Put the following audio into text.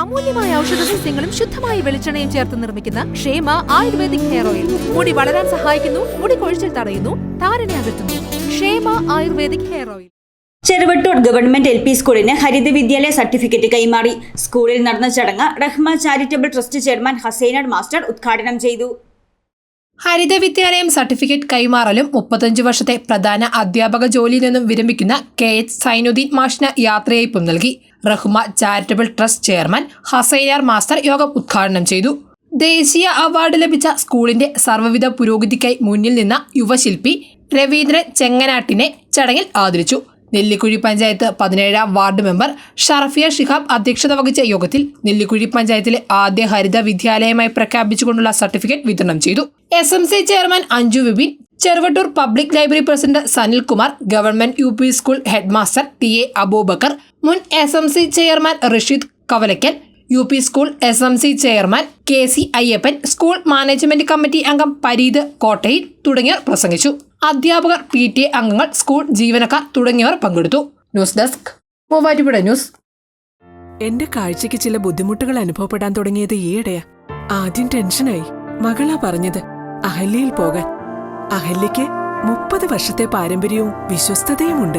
അമൂല്യമായ ഔഷധ സസ്യങ്ങളും ശുദ്ധമായ വെളിച്ചെണ്ണയും ചേർത്ത് നിർമ്മിക്കുന്ന ക്ഷേമ ആയുർവേദിക് ഹെയർ ഓയിൽ. മുടി വളരാൻ സഹായിക്കുന്നു മുടി കൊഴിച്ചിൽ തടയുന്നു താരനെ അകറ്റുന്നു. Kshema ayurvedic hair oil. Cheruvattoor government L P സ്കൂളിന് ഹരിത വിദ്യാലയ സർട്ടിഫിക്കറ്റ് കൈമാറി. സ്കൂളിൽ നടന്ന ചടങ്ങ് Rahma charitable trust chairman Hasainar master ഉദ്ഘാടനം ചെയ്തു. ഹരിത വിദ്യാലയം സർട്ടിഫിക്കറ്റ് കൈമാറലും മുപ്പത്തഞ്ച് വർഷത്തെ പ്രധാന അധ്യാപക ജോലിയിൽ നിന്നും വിരമിക്കുന്ന കെ എച്ച് സൈനുദ്ദീൻ മാഷിന് യാത്രയയപ്പും നൽകി. Rahma charitable trust chairman Hasainar master യോഗം ഉദ്ഘാടനം ചെയ്തു. ദേശീയ അവാർഡ് ലഭിച്ച സ്കൂളിന്റെ സർവവിധ പുരോഗതിക്കായി മുന്നിൽ നിന്ന യുവശില്പി രവീന്ദ്രൻ ചെങ്ങനാട്ടിനെ ചടങ്ങിൽ ആദരിച്ചു. നെല്ലിക്കുഴി പഞ്ചായത്ത് പതിനേഴാം വാർഡ് മെമ്പർ ഷറഫിയ ഷിഹാബ് അധ്യക്ഷത വഹിച്ച യോഗത്തിൽ നെല്ലിക്കുഴി പഞ്ചായത്തിലെ ആദ്യ ഹരിത വിദ്യാലയമായി പ്രഖ്യാപിച്ചുകൊണ്ടുള്ള സർട്ടിഫിക്കറ്റ് വിതരണം ചെയ്തു. S M C chairman Anju Vipin Cheruvattoor public library president Sanilkumar government U P school headmaster T A Aboobacker മുൻ S M C chairman Rasheed Kavalakkal U P school S M C chairman K C Ayyappan school management committee അംഗം പരീത് കോട്ടയിൽ തുടങ്ങിയവർ പ്രസംഗിച്ചു. അധ്യാപകർ P T A അംഗങ്ങൾ school ജീവനക്കാർ തുടങ്ങിയവർ പങ്കെടുത്തു. News desk Muvattupuzha news. എന്റെ കാഴ്ചയ്ക്ക് ചില ബുദ്ധിമുട്ടുകൾ അനുഭവപ്പെടാൻ തുടങ്ങിയത് ഈയിടെയാ. ആദ്യം ടെൻഷനായി. മകളാ പറഞ്ഞത് അഹല്യയിൽ പോകാൻ. അഹല്യയ്ക്ക് മുപ്പത് വർഷത്തെ പാരമ്പര്യവും വിശ്വസ്തതയുമുണ്ട്.